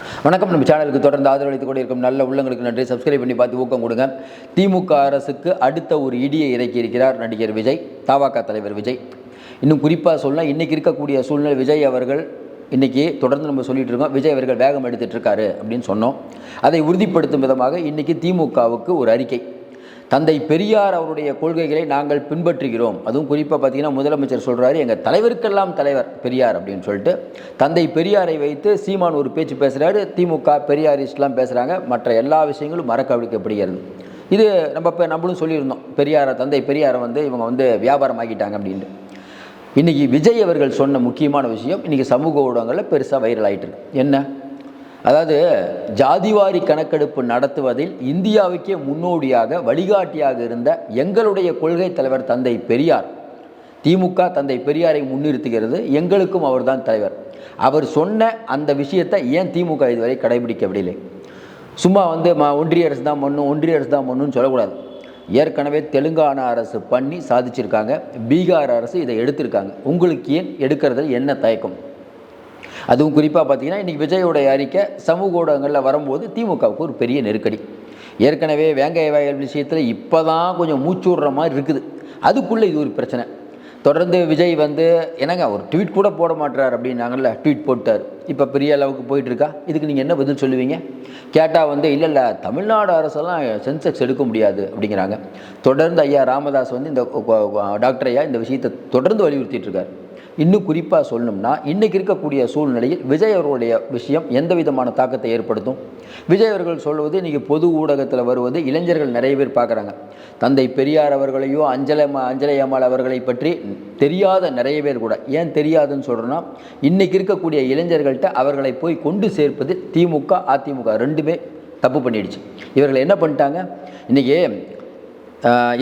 வணக்கம். நம்ம சேனலுக்கு தொடர்ந்து ஆதரவளித்துக் கூட இருக்கும் நல்ல உள்ளங்களுக்கு நன்றி. சப்ஸ்கிரைப் பண்ணி பார்த்து ஊக்கம் கொடுங்க. திமுக அரசுக்கு அடுத்த ஒரு இடியை இறக்கி இருக்கிறார் நடிகர் விஜய் தாவாக்கா தலைவர் விஜய். இன்னும் குறிப்பாக சொல்லலாம் இன்றைக்கி இருக்கக்கூடிய சூழ்நிலை விஜய் அவர்கள் இன்றைக்கி தொடர்ந்து நம்ம சொல்லிட்டு இருக்கோம் விஜய் அவர்கள் வேகம் எடுத்துகிட்டு இருக்காரு அப்படின்னு சொன்னோம். அதை உறுதிப்படுத்தும் விதமாக இன்றைக்கி திமுகவுக்கு ஒரு அறிக்கை. தந்தை பெரியார் அவருடைய கொள்கைகளை நாங்கள் பின்பற்றுகிறோம். அதுவும் குறிப்பாக பார்த்தீங்கன்னா முதலமைச்சர் சொல்கிறாரு எங்கள் தலைவருக்கெல்லாம் தலைவர் பெரியார் அப்படின்னு சொல்லிட்டு தந்தை பெரியாரை வைத்து சீமான் ஒரு பேச்சு பேசுகிறாரு திமுக பெரியாரிஸ்ட்லாம் பேசுகிறாங்க மற்ற எல்லா விஷயங்களும் மறக்கவிழ்க்கப்படுகிறது இது நம்ம இப்போ நம்மளும் சொல்லியிருந்தோம் பெரியாரை தந்தை பெரியாரை வந்து இவங்க வந்து வியாபாரம் ஆக்கிட்டாங்க அப்படின்ட்டு. இன்றைக்கி விஜய் அவர்கள் சொன்ன முக்கியமான விஷயம் இன்றைக்கி சமூக ஊடகங்களில் பெருசாக வைரல் ஆயிட்டு என்ன? அதாவது ஜாதிவாரி கணக்கெடுப்பு நடத்துவதில் இந்தியாவுக்கே முன்னோடியாக வழிகாட்டியாக இருந்த எங்களுடைய கொள்கை தலைவர் தந்தை பெரியார். திமுக தந்தை பெரியாரை முன்னிறுத்துகிறது எங்களுக்கும் அவர்தான் தலைவர். அவர் சொன்ன அந்த விஷயத்தை ஏன் திமுக இதுவரை கடைபிடிக்கவில்லை? சும்மா வந்து மா ஒன்றிய அரசு தான் பண்ணும் ஒன்றிய அரசு தான் பண்ணுன்னு சொல்லக்கூடாது. ஏற்கனவே தெலுங்கானா அரசு பண்ணி சாதிச்சிருக்காங்க பீகார் அரசு இதை எடுத்திருக்காங்க. உங்களுக்கு ஏன் எடுக்கிறதுல என்ன தயக்கம்? அதுவும் குறிப்பாக பார்த்தீங்கன்னா இன்றைக்கி விஜயோடைய அறிக்கை சமூக ஊடகங்களில் வரும்போது திமுகவுக்கு ஒரு பெரிய நெருக்கடி. ஏற்கனவே வேங்காய வயல் விஷயத்தில் இப்போ தான் கொஞ்சம் மூச்சுடுற மாதிரி இருக்குது. அதுக்குள்ளே இது ஒரு பிரச்சனை. தொடர்ந்து விஜய் வந்து என்னங்க ஒரு ட்வீட் கூட போட மாட்டார் அப்படின்னாங்கல்ல ட்வீட் போட்டார். இப்போ பெரிய அளவுக்கு போயிட்டுருக்கா இதுக்கு நீங்கள் என்ன பதில் சொல்லுவீங்க? கேட்டால் வந்து இல்லை இல்லை தமிழ்நாடு அரசெல்லாம் சென்செக்ஸ் எடுக்க முடியாது அப்படிங்கிறாங்க. தொடர்ந்து ஐயா ராமதாஸ் வந்து இந்த டாக்டர் ஐயா இந்த விஷயத்தை தொடர்ந்து வலியுறுத்திட்டு இருக்கார். இன்னும் குறிப்பாக சொல்லணும்னா இன்றைக்கி இருக்கக்கூடிய சூழ்நிலையில் விஜய் அவர்களுடைய விஷயம் எந்த விதமான தாக்கத்தை ஏற்படுத்தும்? விஜய் அவர்கள் சொல்வது இன்றைக்கி பொது ஊடகத்தில் வருவது இளைஞர்கள் நிறைய பேர் பார்க்குறாங்க. தந்தை பெரியார் அவர்களையோ அஞ்சலை அஞ்சலை அம்மாள் அவர்களை பற்றி தெரியாத நிறைய பேர் கூட. ஏன் தெரியாதுன்னு சொல்கிறேன்னா இன்றைக்கி இருக்கக்கூடிய இளைஞர்கள்ட்ட அவர்களை போய் கொண்டு சேர்ப்பது திமுக அதிமுக ரெண்டுமே தப்பு பண்ணிடுச்சு. இவர்கள் என்ன பண்ணிட்டாங்க? இன்றைக்கி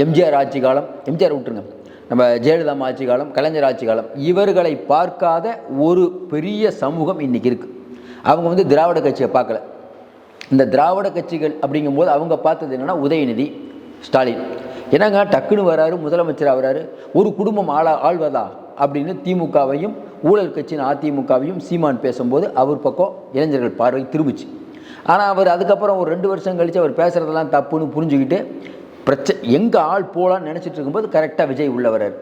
எம்ஜிஆர் ஆட்சி காலம் எம்ஜிஆர் விட்டுருங்க. நம்ம ஜெயலலிதா ஆட்சி காலம் கலைஞர் ஆட்சி காலம் இவர்களை பார்க்காத ஒரு பெரிய சமூகம் இன்றைக்கி இருக்குது அவங்க வந்து திராவிட கட்சியை பார்க்கல. இந்த திராவிட கட்சிகள் அப்படிங்கும்போது அவங்க பார்த்தது என்னென்னா உதயநிதி ஸ்டாலின். என்னங்க டக்குன்னு வராரு முதலமைச்சர் ஆகிறாரு ஒரு குடும்பம் ஆளா ஆழ்வதா அப்படின்னு திமுகவையும் ஊழல் கட்சியின் அதிமுகவையும் சீமான் பேசும்போது அவர் பக்கம் இளைஞர்கள் பார்வை திரும்பிச்சு. ஆனால் அவர் அதுக்கப்புறம் ஒரு ரெண்டு வருஷம் கழித்து அவர் பேசுகிறதெல்லாம் தப்புன்னு புரிஞ்சுக்கிட்டு பிரச்ச எங்கே ஆள் போகலான்னு நினச்சிட்டு இருக்கும்போது கரெக்டாக விஜய் உள்ளவரர்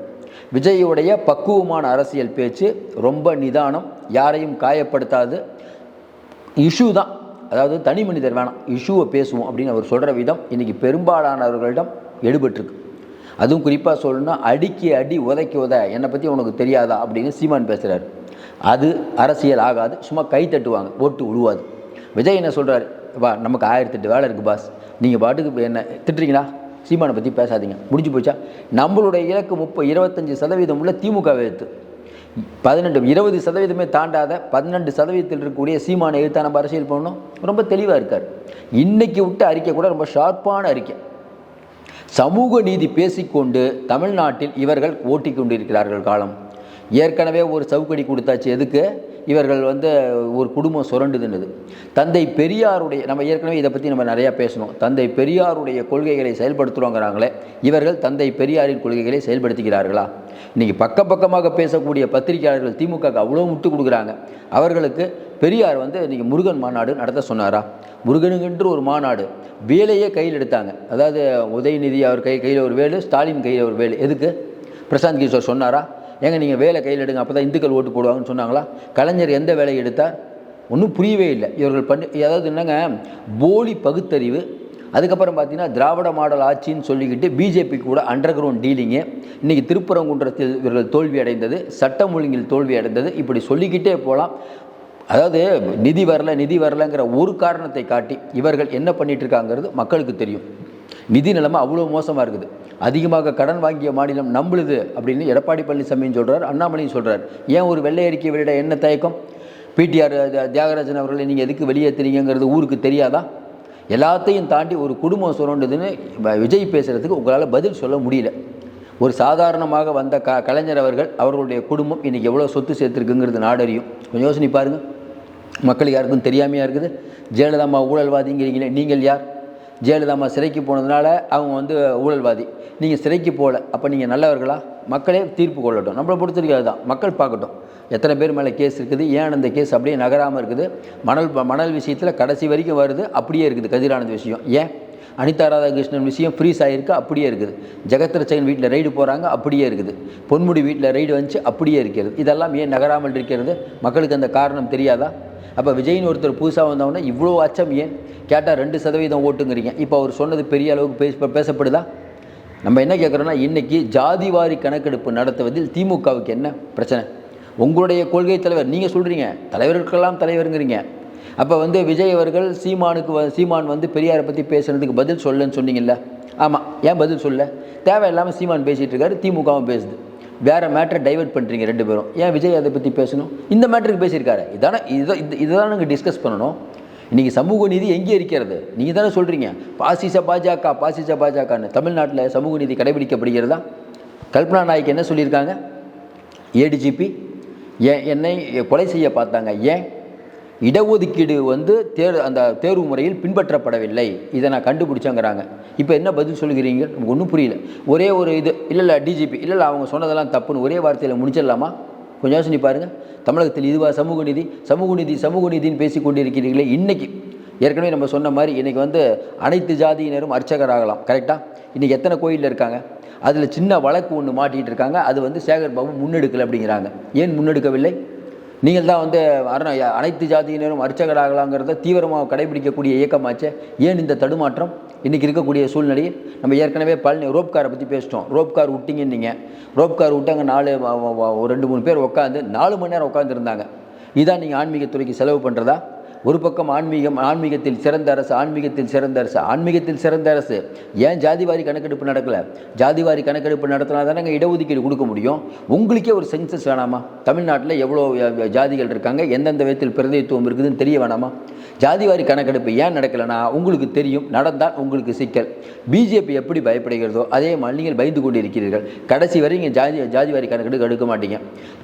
விஜயுடைய பக்குவமான அரசியல் பேச்சு ரொம்ப நிதானம் யாரையும் காயப்படுத்தாது. இஷ்யூ தான். அதாவது தனி மனிதர் வேணாம் இஷ்யூவை பேசுவோம் அப்படின்னு அவர் சொல்கிற விதம் இன்றைக்கி பெரும்பாலானவர்களிடம் எடுபட்டிருக்கு. அதுவும் குறிப்பாக சொல்லணும்னா அடிக்கி அடி உதைக்கி உத என்னை பற்றி உனக்கு தெரியாதா அப்படின்னு சீமான் பேசுகிறார் அது அரசியல் ஆகாது சும்மா கை தட்டுவாங்க ஓட்டு உழுவாது. விஜய் என்ன சொல்கிறார் வா நமக்கு ஆயிரத்தெட்டு வேலை இருக்குது பாஸ். நீங்கள் பாட்டுக்கு என்ன திட்டுறீங்களா? சீமானை பற்றி பேசாதீங்க. முடிஞ்சு போச்சா? நம்மளுடைய இலக்கு முப்பது இருபத்தஞ்சி சதவீதம் உள்ள திமுக எழுத்து பதினெண்டு இருபது சதவீதமே தாண்டாத பதினெண்டு சதவீதத்தில் இருக்கக்கூடிய சீமானை எழுத்தா நம்ம அரசியல் பண்ணணும்? ரொம்ப தெளிவாக இருக்கார். இன்னைக்கு விட்ட அறிக்கை கூட ரொம்ப ஷார்ப்பான அறிக்கை. சமூக நீதி பேசிக்கொண்டு தமிழ்நாட்டில் இவர்கள் ஓட்டிக் கொண்டிருக்கிறார்கள் காலம். ஏற்கனவே ஒரு சவுக்கடி கொடுத்தாச்சு. எதுக்கு? இவர்கள் வந்து ஒரு குடும்பம் சுரண்டுதுன்னுது. தந்தை பெரியாருடைய நம்ம ஏற்கனவே இதை பற்றி நம்ம நிறையா பேசணும். தந்தை பெரியாருடைய கொள்கைகளை செயல்படுத்துகிறோங்கிறாங்களே இவர்கள் தந்தை பெரியாரின் கொள்கைகளை செயல்படுத்துகிறார்களா? இன்றைக்கி பக்க பக்கமாக பேசக்கூடிய பத்திரிகையாளர்கள் திமுக அவ்வளோ முட்டு கொடுக்குறாங்க. அவர்களுக்கு பெரியார் வந்து இன்றைக்கி முருகன் மாநாடு நடத்த சொன்னாரா? முருகனுங்கன்று ஒரு மாநாடு வேலையே கையில் எடுத்தாங்க. அதாவது உதயநிதி அவர் கை கையில் ஒரு வேலு ஸ்டாலின் கையில் ஒரு வேலு. எதுக்கு? பிரசாந்த் கிஷோர் சொன்னாரா? ஏங்க நீங்கள் வேலை கையில் எடுங்க அப்போ தான் இந்துக்கள் ஓட்டு போடுவாங்கன்னு சொன்னாங்களா? கலைஞர் எந்த வேலையை எடுத்தார் ஒன்றும் புரியவே இல்லை. இவர்கள் பண்ணி அதாவது என்னங்க போலி பகுத்தறிவு அதுக்கப்புறம் பார்த்தீங்கன்னா திராவிட மாடல் ஆட்சின்னு சொல்லிக்கிட்டு பிஜேபி கூட அண்டர் கிரவுண்ட் டீலிங்கு இன்றைக்கி திருப்பரங்குன்றத்தில் இவர்கள் தோல்வி அடைந்தது சட்டம் ஒழுங்கில் தோல்வி அடைந்தது இப்படி சொல்லிக்கிட்டே போகலாம் அதாவது நிதி வரல நிதி வரலங்கிற ஒரு காரணத்தை காட்டி இவர்கள் என்ன பண்ணிகிட்டு இருக்காங்கிறது மக்களுக்கு தெரியும். நிதி நிலைமை அவ்வளோ மோசமாக இருக்குது. அதிகமாக கடன் வாங்கிய மாநிலம் நம்மளுது அப்படின்னு எடப்பாடி பழனிசாமியும் சொல்கிறார் அண்ணாமலையும் சொல்கிறார் ஏன் ஒரு வெள்ளை அறிக்கை வெளியிட என்ன தயக்கம்? பிடிஆர் தியாகராஜன் அவர்களை நீங்கள் எதுக்கு வெளியேற்றுறீங்கிறது ஊருக்கு தெரியாதா? எல்லாத்தையும் தாண்டி ஒரு குடும்பம் சுரண்டுதுன்னு விஜய் பேசுகிறதுக்கு உங்களால் பதில் சொல்ல முடியல. ஒரு சாதாரணமாக வந்த க கலைஞர் அவர்கள் அவர்களுடைய குடும்பம் இன்றைக்கி எவ்வளோ சொத்து சேர்த்துருக்குங்கிறது நாடறியும். கொஞ்சம் யோசனை பாருங்கள் மக்களுக்கு யாருக்கும் தெரியாமையாக இருக்குது? ஜெயலலிதா அம்மா ஊழல்வாதிங்கிறீங்களே நீங்கள் யார்? ஜெயலலிதாமா சிறைக்கு போனதுனால அவங்க வந்து ஊழல்வாதி. நீங்கள் சிறைக்கு போகல அப்போ நீங்கள் நல்லவர்களா? மக்களே தீர்ப்பு கொள்ளட்டும். நம்மளை பொறுத்த வரைக்கும் அதுதான். மக்கள் பார்க்கட்டும். எத்தனை பேர் மேலே கேஸ் இருக்குது? ஏன் அந்த கேஸ் அப்படியே நகராமல் இருக்குது? மணல் மணல் விஷயத்தில் கடைசி வரைக்கும் வருது அப்படியே இருக்குது கதிரானது விஷயம். ஏன்? அனிதா ராதாகிருஷ்ணன் விஷயம் ஃப்ரீஸ் ஆகிருக்கு அப்படியே இருக்குது. ஜெகத்ரட்சகன் வீட்டில் ரைடு போகிறாங்க அப்படியே இருக்குது. பொன்முடி வீட்டில் ரைடு வந்துச்சு அப்படியே இருக்கிறது. இதெல்லாம் ஏன் நகராமல் இருக்கிறது? மக்களுக்கு அந்த காரணம் தெரியாதா? அப்போ விஜய்னு ஒருத்தர் புதுசாக வந்தவொடனே இவ்வளோ அச்சம் ஏன்? கேட்டால் ரெண்டு சதவீதம் ஓட்டுங்கிறீங்க. இப்போ அவர் சொன்னது பெரிய அளவுக்கு பேச பேசப்படுதா? நம்ம என்ன கேட்குறோன்னா இன்றைக்கி ஜாதிவாரி கணக்கெடுப்பு நடத்துவதில் திமுகவுக்கு என்ன பிரச்சனை? உங்களுடைய கொள்கை தலைவர் நீங்கள் சொல்கிறீங்க தலைவர்களுக்கெல்லாம் தலைவருங்கிறீங்க. அப்போ வந்து விஜய் அவர்கள் சீமானுக்கு வ சீமான் வந்து பெரியாரை பற்றி பேசுனதுக்கு பதில் சொல்லுன்னு சொன்னீங்கல்ல? ஆமாம் ஏன் பதில் சொல்ல தேவையில்லாமல் சீமான் பேசிகிட்டு இருக்காரு திமுகவும் பேசுது. வேறு மேட்டரை டைவர்ட் பண்ணுறீங்க ரெண்டு பேரும். ஏன் விஜய் அதை பற்றி பேசணும்? இந்த மேட்டருக்கு பேசியிருக்காரு. இதானே இதை இது இதுதான் நாங்கள் டிஸ்கஸ் பண்ணணும். இன்றைக்கி சமூக நீதி எங்கே இருக்கிறது? நீங்கள் தானே சொல்கிறீங்க பாசிச பாஜக பாசிச பாஜகன்னு. தமிழ்நாட்டில் சமூக நீதி கடைபிடிக்கப்படுகிறதா? கல்பனா நாய்க்கு என்ன சொல்லியிருக்காங்க? ஏடிஜிபி ஏன் என்னை கொலை செய்ய பார்த்தாங்க. ஏன்? இடஒதுக்கீடு வந்து தேர் அந்த தேர்வு முறையில் பின்பற்றப்படவில்லை. இதை நான் கண்டுபிடிச்சேங்கிறாங்க. இப்போ என்ன பதில் சொல்கிறீங்க? நமக்கு ஒன்றும் புரியல. ஒரே ஒரு இது இல்லை இல்லை டிஜிபி இல்லை இல்லை அவங்க சொன்னதெல்லாம் தப்புன்னு ஒரே வார்த்தையில் முடிச்சிடலாமா? கொஞ்சம் யோசனை பாருங்கள் தமிழகத்தில் இதுவா சமூக நீதி சமூக நீதி சமூக நீதின்னு பேசி கொண்டிருக்கிறீர்களே இன்றைக்கி ஏற்கனவே நம்ம சொன்ன மாதிரி இன்றைக்கி வந்து அனைத்து ஜாதியினரும் அர்ச்சகர் ஆகலாம். கரெக்டாக இன்றைக்கி எத்தனை கோயிலில் இருக்காங்க? அதில் சின்ன வழக்கு ஒன்று மாட்டிகிட்டு இருக்காங்க. அது வந்து சேகர் பாபு முன்னெடுக்கலை அப்படிங்கிறாங்க. ஏன் முன்னெடுக்கவில்லை? நீங்கள் தான் வந்து அரண அனைத்து ஜாதியினரும் அர்ச்சகராகலாங்கிறத தீவிரமாக கடைபிடிக்கக்கூடிய இயக்கமாச்சே. ஏன் இந்த தடுமாற்றம்? இன்றைக்கி இருக்கக்கூடிய சூழ்நிலையில் நம்ம ஏற்கனவே பழனி ரோப் காரை பற்றி பேசிட்டோம். ரோப் கார் விட்டிங்கன்னு நீங்கள் ரோப் கார் விட்டாங்க நாலு ஒரு ரெண்டு மூணு பேர் உட்காந்து நாலு மணி நேரம் உட்காந்துருந்தாங்க இதான் நீங்கள் ஆன்மீகத்துறைக்கு செலவு பண்ணுறதா ஒரு பக்கம் ஆன்மீகம் ஆன்மீகத்தில் சிறந்த அரசு ஆன்மீகத்தில் சிறந்த அரசு ஆன்மீகத்தில் சிறந்த அரசு. ஏன் ஜாதிவாரி கணக்கெடுப்பு நடக்கல? ஜாதிவாரி கணக்கெடுப்பு நடத்தினா தானே இடஒதுக்கீடு கொடுக்க முடியும்? உங்களுக்கே ஒரு சென்சஸ் வேணாமா? தமிழ்நாட்டில் எவ்வளோ ஜாதிகள் இருக்காங்க? எந்தெந்த விதத்தில் பிரதிநிதித்துவம் இருக்குதுன்னு தெரிய வேணாமா? ஜாதிவாரி கணக்கெடுப்பு ஏன் நடக்கலைன்னா உங்களுக்கு தெரியும் நடந்தால் உங்களுக்கு சிக்கல். பிஜேபி எப்படி பயப்படுகிறதோ அதே மாதிரி நீங்கள் பயந்து கொண்டு இருக்கிறீர்கள் கடைசி வரை நீங்கள் ஜாதி ஜாதிவாரி கணக்கெடுப்பு எடுக்க மாட்டீங்க.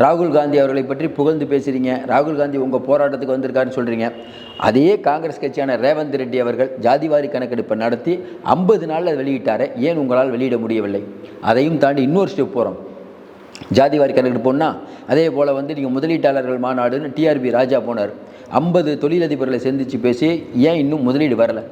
ராகுல் காந்தி அவர்களை பற்றி புகழ்ந்து பேசுகிறீங்க ராகுல் காந்தி உங்கள் போராட்டத்துக்கு வந்திருக்காருன்னு சொல்கிறீங்க அதே காங்கிரஸ் கட்சியான ரேவந்த் ரெட்டி அவர்கள் ஜாதிவாரி கணக்கெடுப்பை நடத்தி ஐம்பது நாளில் வெளியிட்டாரே. ஏன் உங்களால் வெளியிட முடியவில்லை? அதையும் தாண்டி இன்னொரு ஸ்டெப் போகிறோம் ஜாதி வாரி போனால் அதே போல் வந்து நீங்கள் முதலீட்டாளர்கள் மாநாடுன்னு டிஆர்பி ராஜா போனார். ஐம்பது தொழிலதிபர்களை சந்தித்து பேசி ஏன் இன்னும் முதலீடு வரலை?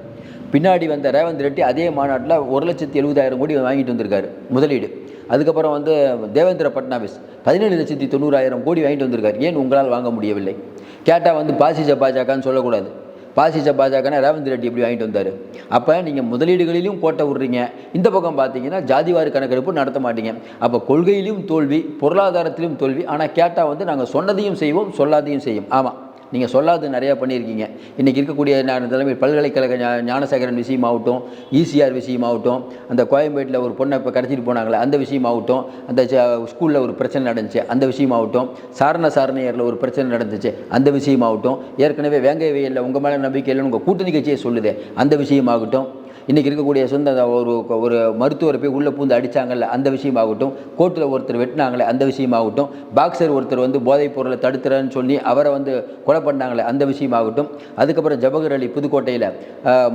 பின்னாடி வந்த ரேவந்த் ரெட்டி அதே மாநாட்டில் ஒரு லட்சத்தி எழுபதாயிரம் கோடி வாங்கிட்டு வந்திருக்காரு முதலீடு. அதுக்கப்புறம் வந்து தேவேந்திர பட்னாவிஸ் பதினேழு லட்சத்தி தொண்ணூறாயிரம் கோடி வாங்கிட்டு வந்திருக்காரு. ஏன் உங்களால் வாங்க முடியவில்லை? கேட்டால் வந்து பாசிச பாஜகன்னு சொல்லக்கூடாது. பாசிச பாஜகனா ரேவந்த் ரெட்டி எப்படி வாங்கிட்டு வந்தார்? அப்போ நீங்கள் முதலீடுகளிலும் கோட்டை விடுறீங்க இந்த பக்கம் பார்த்தீங்கன்னா ஜாதிவாரி கணக்கெடுப்பு நடத்த மாட்டீங்க. அப்போ கொள்கையிலும் தோல்வி பொருளாதாரத்திலும் தோல்வி. ஆனால் கேட்டால் வந்து நாங்கள் சொன்னதையும் செய்வோம் சொல்லாதையும் செய்யும். ஆமாம் நீங்கள் சொல்லாது நிறையா பண்ணியிருக்கீங்க. இன்றைக்கி இருக்கக்கூடிய தலைமை பல்கலைக்கழக ஞா- ஞானசேகரன் விஷயமாகட்டும் ஈசிஆர் விஷயமாகட்டும் அந்த கோயம்பேட்டில் ஒரு பொண்ணை இப்போ கடத்திட்டு போனாங்களே அந்த விஷயமாகட்டும் அந்த ஸ்கூலில் ஒரு பிரச்சனை நடந்துச்சு அந்த விஷயமாகட்டும் சாரண சாரணையரில் ஒரு பிரச்சனை நடந்துச்சு அந்த விஷயமாகட்டும் ஏற்கனவே வேங்கை வெயிலில் உங்கள் மேலே நம்பிக்கை இல்லைன்னு உங்கள் கூட்டணி கட்சியை சொல்லுதே. அந்த விஷயமாகட்டும் இன்றைக்கி இருக்கக்கூடிய சொந்த ஒரு ஒரு மருத்துவரை போய் உள்ளே பூந்து அடித்தாங்கல்ல அந்த விஷயமாகட்டும். கோர்ட்டில் ஒருத்தர் வெட்டினாங்களே அந்த விஷயமாகட்டும். பாக்ஸர் ஒருத்தர் வந்து போதைப் பொருளை தடுத்துறேன்னு சொல்லி அவரை வந்து கொலை பண்ணாங்களே அந்த விஷயமாகட்டும். அதுக்கப்புறம் ஜவஹர் அலி புதுக்கோட்டையில்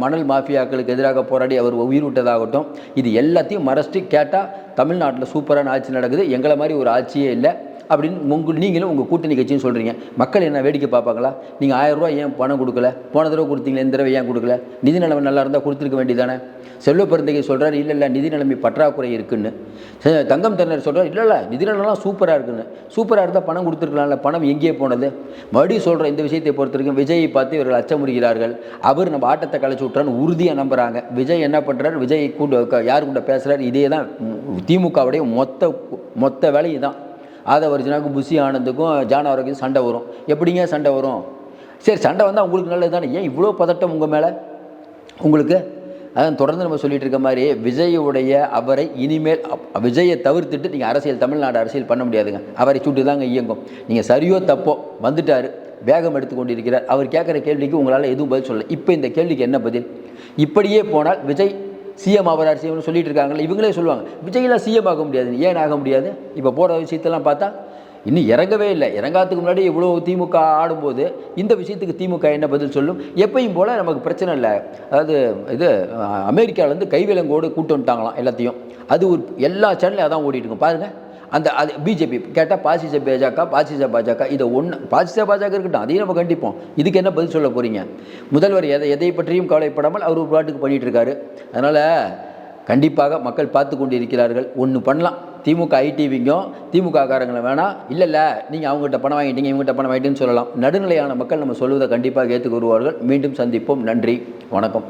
மணல் மாஃபியாக்களுக்கு எதிராக போராடி அவர் உயிர் விட்டதாகட்டும் இது எல்லாத்தையும் மறைச்சிட்டு கேட்டால் தமிழ்நாட்டில் சூப்பரான ஆட்சி நடக்குது. எங்களை மாதிரி ஒரு ஆட்சியே இல்லை. அப்படின்னு உங்கள் நீங்களும் உங்கள் கூட்டணி கட்சியும் சொல்கிறீங்க மக்கள் என்ன வேடிக்கை பார்ப்பாங்களா? நீங்கள் ஆயிரரூவா ஏன் பணம் கொடுக்கல? போன தடவை கொடுத்தீங்களே இந்த தடவை ஏன் கொடுக்கல? நிதி நிலைமை நல்லா இருந்தால் கொடுத்துருக்க வேண்டியதானே செல்வ பெருந்தகை சொல்கிறார் இல்லை இல்லை நிதி நிலைமை பற்றாக்குறை இருக்குன்னு. தங்கம் தென்னர் சொல்கிறார் இல்லை இல்லை நிதி நிலைமைலாம் சூப்பராக இருக்குன்னு. சூப்பராக இருந்தால் பணம் கொடுத்துருக்கலாம்ல பணம் எங்கேயே போனது? மறுபடியும் சொல்கிற இந்த விஷயத்தை பொறுத்த வரைக்கும் விஜயை பார்த்து இவர்கள் அச்சமுறுகிறார்கள். அவர் நம்ம ஆட்டத்தை கலைச்சி விட்டுறான்னு உறுதியாக நம்புகிறாங்க விஜய் என்ன பண்ணுறாரு விஜய் கூட யார் கூட பேசுகிறார் இதே தான் திமுகவுடைய மொத்த மொத்த வேலையும் தான் ஆதவர்ஜனாவுக்கும் புஷி ஆனந்துக்கும் ஜான் ஆரோக்கியம் சண்டை வரும். எப்படிங்க சண்டை வரும்? சரி சண்டை வந்தால் உங்களுக்கு நல்லது தானே? ஏன் இவ்வளோ பதட்டம் உங்கள் மேலே? உங்களுக்கு? அதான் தொடர்ந்து நம்ம சொல்லிட்டு இருக்க மாதிரி விஜயுடைய அவரை இனிமேல் அப்- விஜயை தவிர்த்துட்டு நீங்கள் அரசியல் தமிழ்நாடு அரசியல் பண்ண முடியாதுங்க. அவரை சுட்டு தாங்க இயங்கும். நீங்கள் சரியோ தப்போ வந்துட்டார் வேகம் எடுத்து கொண்டிருக்கிறார். அவர் கேட்குற கேள்விக்கு உங்களால் எதுவும் பதில் சொல்லலை. இப்போ இந்த கேள்விக்கு என்ன பதில்? இப்படியே போனால் விஜய் சிஎம் ஆகிறார் சிஎம்னு சொல்லிட்டு இருக்காங்கல்ல இவங்களே சொல்லுவாங்க விஜயெல்லாம் சிஎம் ஆக முடியாது ஏன் ஆக முடியாது? இப்போ போகிற விஷயத்தெல்லாம் பார்த்தா இன்னும் இறங்கவே இல்லை. இறங்காததுக்கு முன்னாடி இவ்வளோ திமுக ஆடும்போது இந்த விஷயத்துக்கு திமுக என்ன பதில் சொல்லும்? எப்பயும் போல் நமக்கு பிரச்சனை இல்லை. அதாவது இது அமெரிக்காவிலேருந்து கைவிலங்கோடு கூட்டு வந்துட்டாங்களாம் எல்லாத்தையும். அது ஒரு எல்லா சேனலையும் அதான் ஓடிட்டு இருக்கும் பாருங்கள் அந்த அது பிஜேபி கேட்டால் பாசிச பாஜக பாசிச பாஜக இதை ஒன்று பாசிச பாஜக இருக்கட்டும் அதையும் நம்ம கண்டிப்போம். இதுக்கு என்ன பதில் சொல்ல போகிறீங்க முதல்வர் எதை எதை பற்றியும் கவலைப்படாமல் அவர் ஒரு பாட்டுக்கு பண்ணிகிட்டு இருக்காரு அதனால் கண்டிப்பாக மக்கள் பார்த்து கொண்டு இருக்கிறார்கள் ஒன்று பண்ணலாம். திமுக ஐடிவிங்கும் திமுக காரங்களை வேணாம் இல்லை இல்லை நீங்கள் அவங்ககிட்ட பணம் வாங்கிட்டீங்க இவங்ககிட்ட பணம் வாங்கிட்டீங்கன்னு சொல்லலாம். நடுநிலையான மக்கள் நம்ம சொல்வதை கண்டிப்பாக ஏற்றுக்கு வருவார்கள் மீண்டும் சந்திப்போம். நன்றி. வணக்கம்.